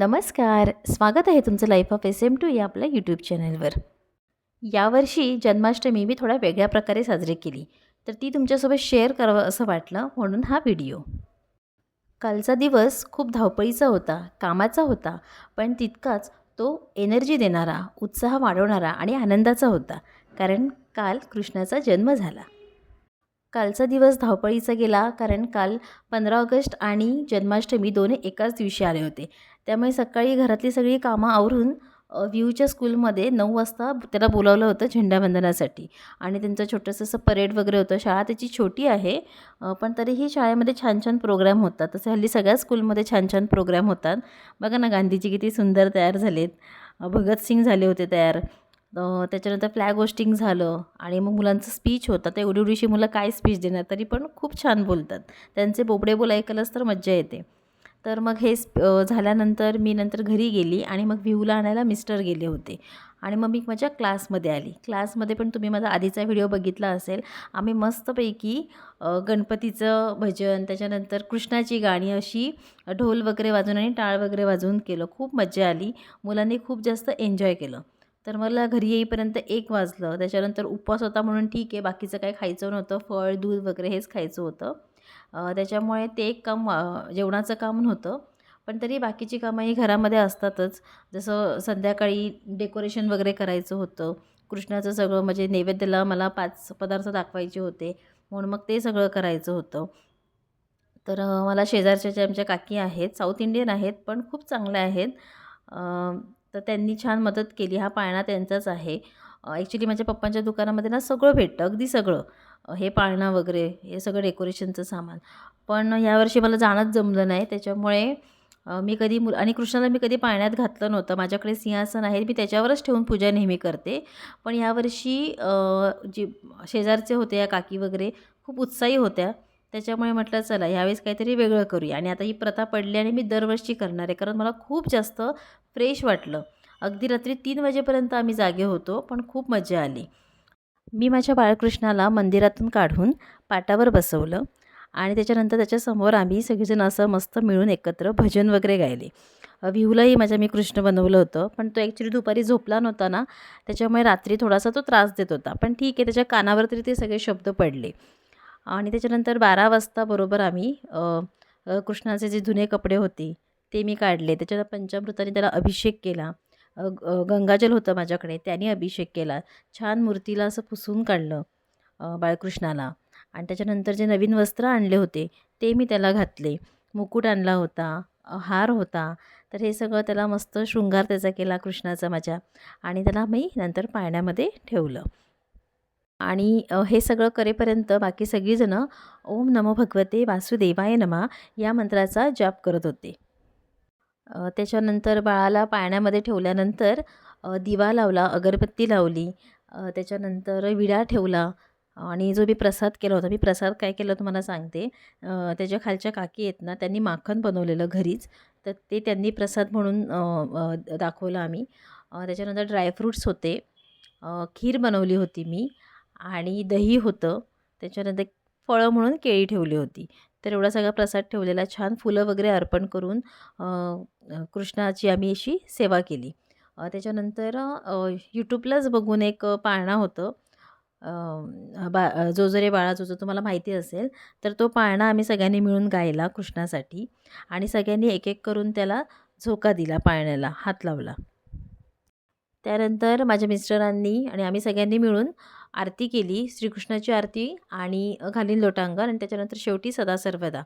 नमस्कार स्वागत आहे तुमचं life of S M two या आपल्या यूट्यूब चॅनलवर यावर्षी जन्माष्टमी मी थोड्या वेगळ्या प्रकारे साजरी केली. तर ती तुमच्यासोबत शेअर करावं असं वाटलं म्हणून हा व्हिडिओ कालचा दिवस खूप धावपळीचा होता कामाचा होता पण तितकाच तो एनर्जी देणारा उत्साह वाढवणारा आणि आनंदाचा होता कारण काल कृष्णाचा जन्म झाला. कालचा दिवस धावपळीचा गेला कारण काल पंधरा ऑगस्ट आणि जन्माष्टमी दोन्ही एकाच दिवशी आले होते. त्यामुळे सकाळी घरातली सगळी कामं आवरून व्ह्यूच्या स्कूलमध्ये नऊ वाजता त्याला बोलावलं होतं झेंडावंदनासाठी आणि त्यांचं छोटंसं असं परेड वगैरे होतं. शाळा त्याची छोटी आहे पण तरीही शाळेमध्ये छान छान प्रोग्राम होतात. तसे हल्ली सगळ्या स्कूलमध्ये छान छान प्रोग्राम होतात. बघा ना गांधीजी किती सुंदर तयार झालेत. भगतसिंग झाले होते तयार. त्याच्यानंतर फ्लॅग होस्टिंग झालं आणि मग मुलांचं स्पीच होतं. तर एवढी एवढीशी मुलं काय स्पीच देणार? तरी पण खूप छान बोलतात. त्यांचे बोबडे बोल ऐकलंच तर मज्जा येते. तर मग हे झाल्यानंतर मी नंतर घरी गेली आणि मग व्ह्यूला आणायला मिस्टर गेले होते. आणि मग मी माझ्या क्लासमध्ये आली. क्लासमध्ये पण तुम्ही माझा आधीचा व्हिडिओ बघितला असेल. आम्ही मस्तपैकी गणपतीचं भजन त्याच्यानंतर कृष्णाची गाणी अशी ढोल वगैरे वाजून आणि टाळ वगैरे वाजवून केलं. खूप मज्जा आली. मुलांनी खूप जास्त एन्जॉय केलं. तर मला घरी येईपर्यंत एक वाजलं. त्याच्यानंतर उपवास होता म्हणून ठीक आहे. बाकीचं काही खायचं नव्हतं. फळ दूध वगैरे हेच खायचं होतं. त्याच्यामुळे ते एक काम जेवणाचं काम नव्हतं. पण तरी बाकीची कामं ही घरामध्ये असतातच. जसं संध्याकाळी डेकोरेशन वगैरे करायचं होतं. कृष्णाचं सगळं म्हणजे नैवेद्याला मला पाच पदार्थ दाखवायचे होते. म्हणून मग ते सगळं करायचं होतं. तर मला शेजारच्या ज्या आमच्या काकी आहेत साऊथ इंडियन आहेत पण खूप चांगल्या आहेत. तर त्यांनी छान मदत केली. हा पाळणा त्यांचाच आहे. ॲक्च्युली माझ्या पप्पांच्या दुकानामध्ये ना सगळं भेटतं. अगदी सगळं. हे पाळणा वगैरे हे सगळं डेकोरेशनचं सामान. पण यावर्षी मला जाणंच जमलं नाही. त्याच्यामुळे मी कधी मुल आणि कृष्णाला मी कधी पाळण्यात घातलं नव्हतं. माझ्याकडे सिंहासन आहे. मी त्याच्यावरच ठेवून पूजा नेहमी करते. पण यावर्षी जे जी शेजारचे होते या काकी वगैरे खूप उत्साही होत्या. त्याच्यामुळे म्हटलं चला ह्यावेळेस काहीतरी वेगळं करूया. आणि आता ही प्रथा पडली आणि मी दरवर्षी करणार आहे. कारण मला खूप जास्त फ्रेश वाटलं. अगदी रात्री तीन वाजेपर्यंत आम्ही जागे होतो पण खूप मजा आली. मी माझ्या बाळकृष्णाला मंदिरातून काढून पाटावर बसवलं आणि त्याच्यानंतर त्याच्यासमोर आम्ही सगळेजण असं मस्त मिळून एकत्र भजन वगैरे गायले. विहूलाही माझ्या मी कृष्ण बनवलं होतं पण तो ॲक्च्युली दुपारी झोपला नव्हता ना त्याच्यामुळे रात्री थोडासा तो त्रास देत होता. पण ठीक आहे त्याच्या कानावर तरी ते सगळे शब्द पडले. आणि त्याच्यानंतर बारा वाजता बरोबर आम्ही कृष्णाचे जे जुने कपडे होते ते मी काढले. त्याच्यात पंचामृताने त्याला अभिषेक केला. गंगाजल होतं माझ्याकडे त्याने अभिषेक केला. छान मूर्तीला असं पुसून काढलं बाळकृष्णाला. आणि त्याच्यानंतर जे नवीन वस्त्र आणले होते ते मी त्याला घातले. मुकुट आणला होता हार होता. तर हे सगळं त्याला मस्त शृंगार त्याचा केला कृष्णाचा माझ्या आणि त्याला मी नंतर पाळण्यामध्ये ठेवलं. आणि हे सगळं करेपर्यंत बाकी सगळीजणं ओम नमो भगवते वासुदेवाय नमा या मंत्राचा जाप करत होते. त्याच्यानंतर बाळाला पाळण्यामध्ये ठेवल्यानंतर दिवा लावला अगरबत्ती लावली त्याच्यानंतर विडा ठेवला आणि जो मी प्रसाद केला होता मी प्रसाद काय केलं तुम्हाला सांगते. त्याच्या खालच्या काकी आहेत ना त्यांनी माखन बनवलेलं घरीच तर ते त्यांनी प्रसाद म्हणून दाखवलं आम्ही. त्याच्यानंतर ड्रायफ्रूट्स होते खीर बनवली होती मी आणि दही होतं त्याच्यानंतर फळं म्हणून केळी ठेवली होती. तर एवढा सगळा प्रसाद ठेवलेला. छान फुलं वगैरे अर्पण करून कृष्णाची आम्ही अशी सेवा केली. त्याच्यानंतर यूट्यूबलाच बघून एक पाळणा होतं. बा अ, जो जरे बाळा जो जो तुम्हाला माहिती असेल तर तो पाळणा आम्ही सगळ्यांनी मिळून गायला कृष्णासाठी आणि सगळ्यांनी एक एक करून त्याला झोका दिला पाळण्याला हात लावला. त्यानंतर माझ्या मिस्टरांनी आणि आम्ही सगळ्यांनी मिळून आरती केली श्रीकृष्णाची आरती आणि घालीन लोटांगण आणि त्याच्यानंतर शेवटी सदा सर्वदा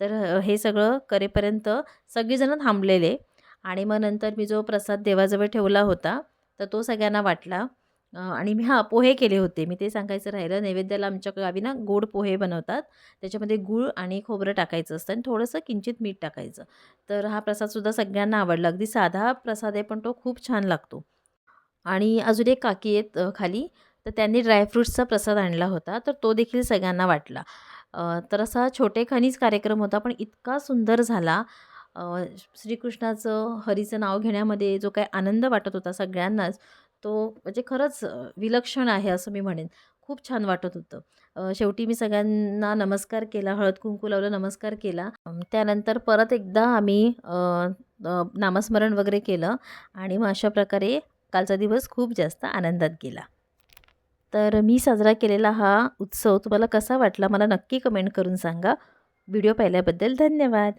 तर हे सगळं करेपर्यंत सगळीजणं थांबलेले आणि मग नंतर मी जो प्रसाद देवाजवळ ठेवला होता तर तो सगळ्यांना वाटला. आणि मी हां पोहे केले होते. मी ते सांगायचं राहिलं नैवेद्याला आमच्या गावी ना गोड पोहे बनवतात. त्याच्यामध्ये गूळ आणि खोबरं टाकायचं असतं आणि थोडंसं किंचित मीठ टाकायचं. तर हा प्रसादसुद्धा सगळ्यांना आवडला. अगदी साधा प्रसाद आहे पण तो खूप छान लागतो. आणि अजून एक काकी आहेत खाली. तर त्यांनी ड्रायफ्रूट्सचा प्रसाद आणला होता तर तो देखील सगळ्यांना वाटला. तर असा छोटेखानीच कार्यक्रम होता पण इतका सुंदर झाला. श्रीकृष्णाचं हरीचं नाव घेण्यामध्ये जो काय आनंद वाटत होता सगळ्यांनाच तो म्हणजे खरंच विलक्षण आहे असं मी म्हणेन. खूप छान वाटत होतं. शेवटी मी सगळ्यांना नमस्कार केला हळद कुंकू लावलं नमस्कार केला. त्यानंतर परत एकदा आम्ही नामस्मरण वगैरे केलं आणि मग अशा प्रकारे कालचा दिवस खूप जास्त आनंदात गेला. तर मी साजरा केलेला हा उत्सव तुम्हाला कसा वाटला मला नक्की कमेंट करून सांगा. व्हिडिओ पाहिल्याबद्दल धन्यवाद.